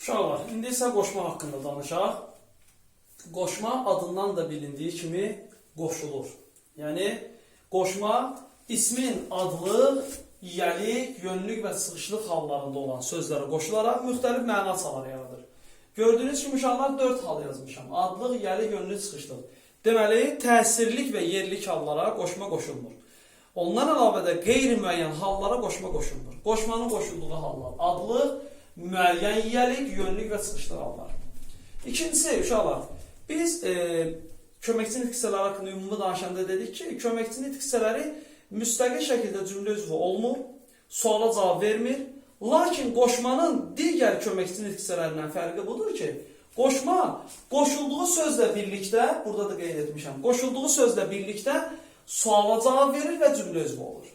Uşaqlar, indi isə qoşma haqqında danışaq. Qoşma adından da bilindiyi kimi qoşulur. Yəni qoşma ismin adlıq, yiyəlik, yönlük və çıxışlıq hallarında olan sözlərə qoşularaq müxtəlif məna çalar yaradır. Gördüyünüz kimi uşaqlar 4 hal yazmışam. Adlıq, yiyəlik, yönlük, çıxışlıq. Deməli, təsirlik və yerlik hallara qoşma qoşulmur. Ondan əlavə də qeyri-müəyyən hallara qoşma qoşulmur. Qoşmanın qoşulduğu hallar adlıq, müəyyən yiyəlik, yönlük və çıxışlıq hallar. İkincisi uşaqlar, biz e, köməkçi nitq hissələri haqqında ümumi danışanda dedik ki, köməkçi nitq hissələri müstəqil şəkildə cümlə üzvü olmur, suala cavab vermir. Lakin qoşmanın digər köməkçi nitq fərqi budur ki, qoşma qoşulduğu sözlə birlikdə, burada da qeyd etmişəm, qoşulduğu sözlə birlikdə suala cavab verir və cümlə üzvü olur.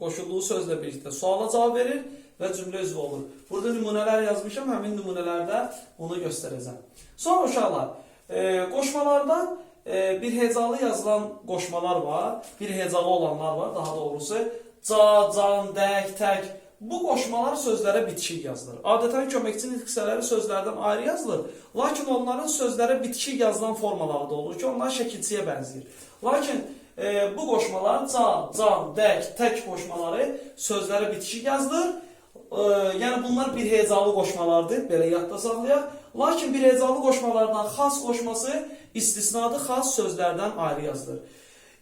Qoşulduğu sözlə birlikdə suala cavab verir və cümlə üzvü olur. Burada nümunələr yazmışam, həmin nümunələrdə bunu göstərəcəm. Sonra uşaqlar, e, qoşmalardan e, bir hecalı yazılan qoşmalar var, bir hecalı olanlar var, daha doğrusu ca, can, dək, tək. Bu qoşmalar sözlərə bitişik yazılır. Adətən köməkçi nitq hissələri sözlərdən ayrı yazılır. Lakin onların sözlərə bitişik yazılan formaları da olur ki, onlar şəkilçiyə bənzəyir. Lakin e, bu qoşmalar can, can, dək, tək qoşmaları sözlərə bitişik yazılır. E, yəni bunlar bir hecalı qoşmalardır, belə yadda saxlayaq. Lakin bir hecalı qoşmalardan xas qoşması istisnadı xas sözlərdən ayrı yazılır.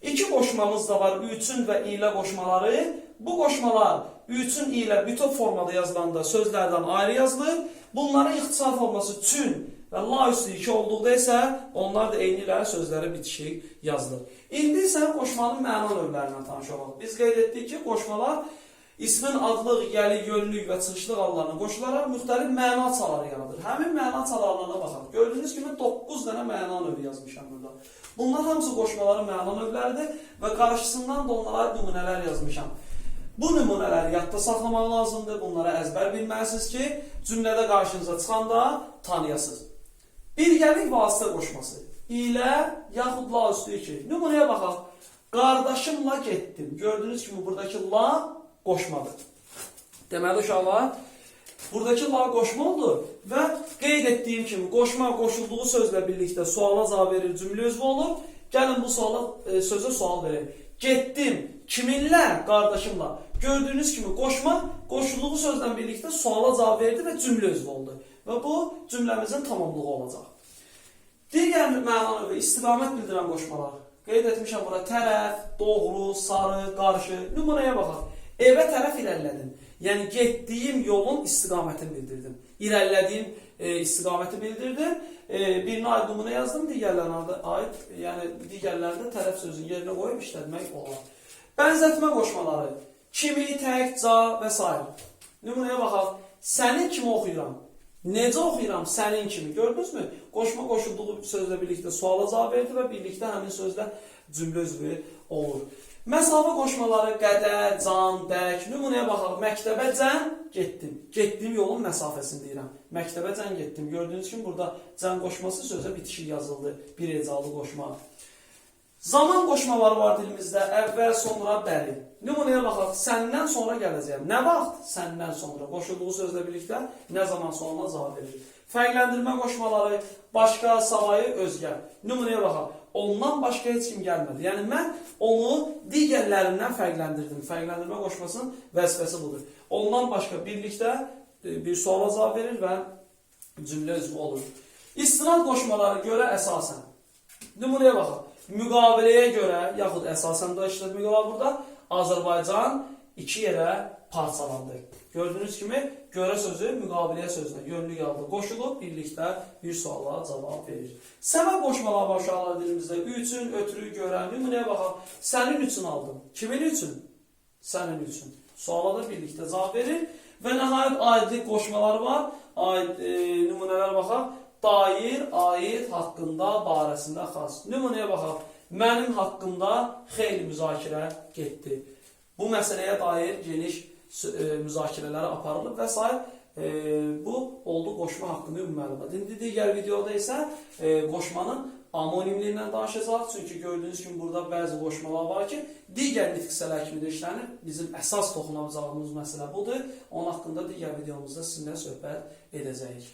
İki qoşmamız da var, üçün və ilə qoşmaları. Bu qoşmalar üçün ilə bütöv formada yazılanda sözlərdən ayrı yazılır. Bunların ixtisar forması çün və la üstü iki olduqda isə onlar da eyni ilə sözlərə bitişik yazılır. İndi isə qoşmanın məna növlərindən tanış olaq. Biz qeyd etdik ki, qoşmalar ismin adlıq, yəli, yönlük və çıxışlıq adlarına qoşularaq müxtəlif məna çaları yaradır. Həmin məna çalarlarına baxaq. Gördüyünüz kimi 9 dənə məna növü yazmışam burada. Bunlar hamısı qoşmaların məna növləridir və qarşısından da onlara nümunələr yazmışam. Bu nümunələri yadda saxlamaq lazımdır. Bunlara əzbər bilməlisiniz ki, cümlədə qarşınıza çıxanda tanıyasınız. Birgəlik vasitə qoşması ilə yaxud la üstü iki. Nümunəyə baxaq. Qardaşımla getdim. Gördüyünüz kimi buradakı la qoşmadır. Deməli uşaqlar, buradakı la qoşma oldu və qeyd etdiyim kimi qoşma qoşulduğu sözlə birlikdə suala cavab verir, cümlə üzvü olur. Gəlin bu suala e, sözə sual verək. Getdim kiminlə? Qardaşımla. Gördüyünüz kimi qoşma qoşulduğu sözlə birlikdə suala cavab verdi və cümlə üzvü oldu. Və bu cümləmizin tamamlığı olacaq. Digər məna növü istiqamət bildirən qoşmalar. Qeyd etmişəm bura tərəf, doğru, sarı, qarşı. Nümunəyə baxaq. Evə tərəf irəlilədim. Yəni getdiyim yolun istiqamətini bildirdim. İrəlilədiyim e, istiqaməti bildirdim. E, birinə aid nümunə yazdım, digərlərinə aid, yəni digərlərində tərəf sözünü yerinə qoyub işlətmək olar. Bənzətmə qoşmaları. Kimi, tək, ca və s. Nümunəyə baxaq. Sənin kimi oxuyuram. Necə oxuyuram? Sənin kimi. Gördünüzmü? Qoşma qoşulduğu sözlə birlikdə suala cavab verdi və birlikdə həmin sözlə cümlə üzvü olur. Məsafə qoşmaları qədər, can, dək. Nümunəyə baxaq. Məktəbə cən getdim. Getdiyim yolun məsafəsini deyirəm. Məktəbə cən getdim. Gördüyünüz kimi burada cən qoşması sözə bitişik yazıldı. Bir hecalı qoşma. Zaman qoşmaları var dilimizdə. Əvvəl, sonra, bəri. Nümunəyə baxaq. Səndən sonra gələcəyəm. Nə vaxt? Səndən sonra. Qoşulduğu sözlə birlikdə nə zaman sonra cavab verir. Fərqləndirmə qoşmaları başqa, savayı, özgə. Nümunəyə baxaq. Ondan başqa heç kim gəlmədi. Yəni mən onu digərlərindən fərqləndirdim. Fərqləndirmə qoşmasının vəzifəsi budur. Ondan başqa birlikdə e, bir suala cavab verir və cümlə üzvü olur. İstinad qoşmaları görə əsasən. Nümunəyə baxaq. Müqaviləyə görə, yaxud əsasən də işlətmək olar burada, Azərbaycan iki yerə parçalandı. Gördüyünüz kimi, görə sözü müqaviləyə sözünə yönlü aldı. Qoşulub birlikdə bir suala cavab verir. Səbəb qoşmalar var uşaqlar dilimizdə. Üçün, ötürü, görən, nümunəyə baxaq. Sənin üçün aldım. Kimin üçün? Sənin üçün. Suala da birlikdə cavab verir. Və nəhayət aidlik qoşmaları var. Aid e, nümunələr baxaq. Dair, aid, haqqında, barəsində xas. Nümunəyə baxaq. Mənim haqqımda xeyli müzakirə getdi. Bu məsələyə dair geniş e, müzakirələr aparılıb və s. E, bu oldu qoşma haqqında ümumi məlumat. İndi digər videoda isə e, qoşmanın amonimliyindən danışacaq. Çünki gördüyünüz kimi burada bəzi qoşmalar var ki, digər nitq hissələr kimi də işlənir. Bizim əsas toxunacağımız məsələ budur. Onun haqqında digər videomuzda sizinlə söhbət edəcəyik.